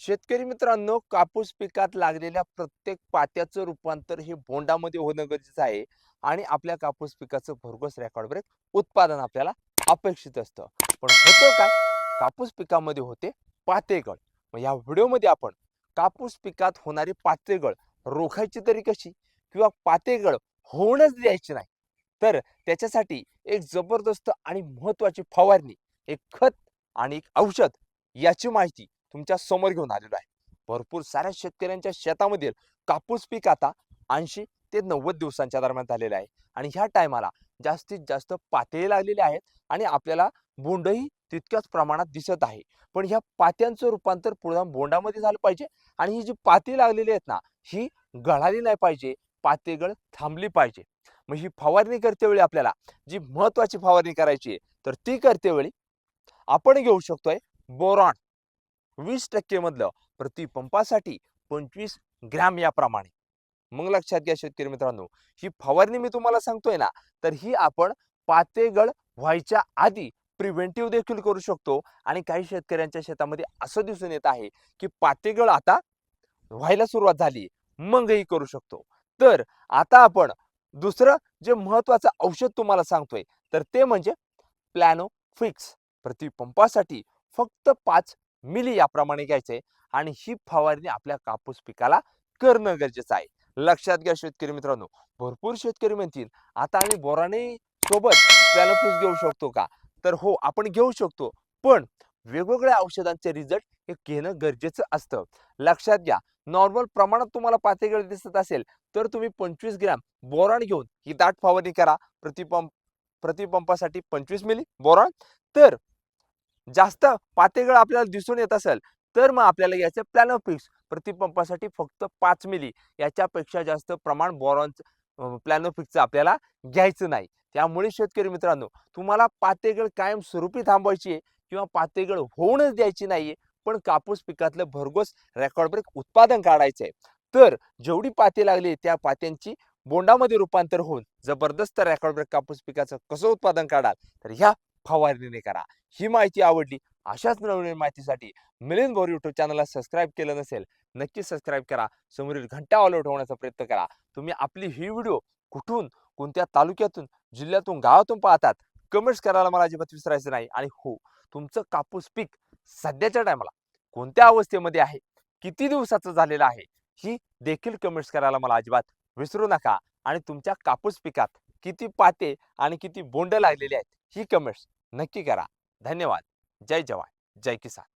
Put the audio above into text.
शेतकरी मित्रांनो कापूस पिकात लागलेल्या प्रत्येक पात्याचं रूपांतर हे बोंडामध्ये होणं गरजेचं आहे आणि आपल्या कापूस पिकाचं भरघोस रेकॉर्ड ब्रेक उत्पादन आपल्याला अपेक्षित असतं. पण होतं काय? कापूस पिकामध्ये होते पातेगळ. मग या व्हिडिओमध्ये आपण कापूस पिकात होणारी पातेगळ रोखायची तरी कशी किंवा पातेगळ होऊनच द्यायची नाही? तर त्याच्यासाठी एक जबरदस्त आणि महत्त्वाची फवारणी एक खत आणि एक औषध याची माहिती तुमच्यासमोर घेऊन आलेलो आहे. भरपूर साऱ्या शेतकऱ्यांच्या शेतामधील कापूस पीक आता ऐंशी ते नव्वद दिवसांच्या दरम्यान झालेलं आहे. आणि ह्या टायमाला जास्तीत जास्त पातळी लागलेली आहेत आणि आपल्याला बोंडही तितक्याच प्रमाणात दिसत आहे. पण ह्या पात्यांचं रूपांतर पुन्हा बोंडामध्ये झालं पाहिजे आणि ही जी पाती लागलेली आहेत ना ही गळाली नाही पाहिजे पातेगळ थांबली पाहिजे. मग ही फवारणी करतेवेळी आपल्याला जी महत्वाची फवारणी करायची आहे तर ती करतेवेळी आपण घेऊ शकतोय बोरॉन. वीस टक्के मधलं प्रति पंपासाठी पंचवीस ग्रॅम याप्रमाणे. मग लक्षात घ्या शेतकरी मित्रांनो ही फवारणी मी तुम्हाला सांगतोय ना तर ही आपण पातेगळ व्हायच्या आधी प्रिव्हेंटिव्ह देखील करू शकतो. आणि काही शेतकऱ्यांच्या शेतामध्ये असं दिसून येत आहे की पातेगळ आता व्हायला सुरुवात झाली मगही करू शकतो. तर आता आपण दुसरं जे महत्वाचं औषध तुम्हाला सांगतोय तर ते म्हणजे प्लॅनो फिक्स प्रति पंपासाठी फक्त पाच मिली याप्रमाणे घ्यायचे आणि ही फवारणी आपल्या कापूस पिकाला करणं गरजेचं आहे. लक्षात घ्या शेतकरी मित्रांनो भरपूर शेतकरी म्हणतील आता आम्ही बोराने सोबत पॅलोफूस घेऊ शकतो का? तर हो आपण घेऊ शकतो पण वेगवेगळ्या औषधांचे रिझल्ट हे घेणं गरजेचं असतं. लक्षात घ्या नॉर्मल प्रमाणात तुम्हाला पातेगळ दिसत असेल तर तुम्ही पंचवीस ग्रॅम बोरान घेऊन ही दाट फवारणी करा. प्रतिपंप प्रतिपंपासाठी पंचवीस मिली बोरॉन. तर जास्त पातेगळ आपल्याला दिसून येत असेल तर मग आपल्याला याचे प्लॅनोफिक्स प्रतिपंपासाठी फक्त पाच मिली. याच्यापेक्षा जास्त प्रमाण बोरॉन प्लॅनोफिक्सचं आपल्याला घ्यायचं नाही. त्यामुळे शेतकरी मित्रांनो तुम्हाला पातेगळ कायम स्वरूपी थांबवायची आहे किंवा पातेगळ होऊनच द्यायची नाहीये पण कापूस पिकातलं भरघोस रेकॉर्ड ब्रेक उत्पादन काढायचं आहे. तर जेवढी पाते लागली त्या पात्यांची बोंडामध्ये रूपांतर होऊन जबरदस्त रेकॉर्ड ब्रेक कापूस पिकाचं कसं उत्पादन काढाल? तर ह्या फवारणीने करा. ही माहिती आवडली अशाच नवीन माहितीसाठी मिलिंद बोर युट्यूब चॅनलला सबस्क्राईब केलं नसेल नक्की सबस्क्राईब करा. समोरील घंटा ऑल होण्याचा प्रयत्न करा. तुम्ही आपली ही व्हिडिओ कुठून कोणत्या तालुक्यातून जिल्ह्यातून गावातून पाहतात कमेंट्स करायला मला अजिबात विसरायचं नाही. आणि हो तुमचं कापूस पीक सध्याच्या टायमाला कोणत्या अवस्थेमध्ये आहे किती दिवसाचं झालेलं आहे ही देखील कमेंट्स करायला मला अजिबात विसरू नका. आणि तुमच्या कापूस पिकात किती पाते आणि किती बोंड लागलेले आहेत ही कमेंट्स नक्की करा. धन्यवाद. जय जवान. जय किसान.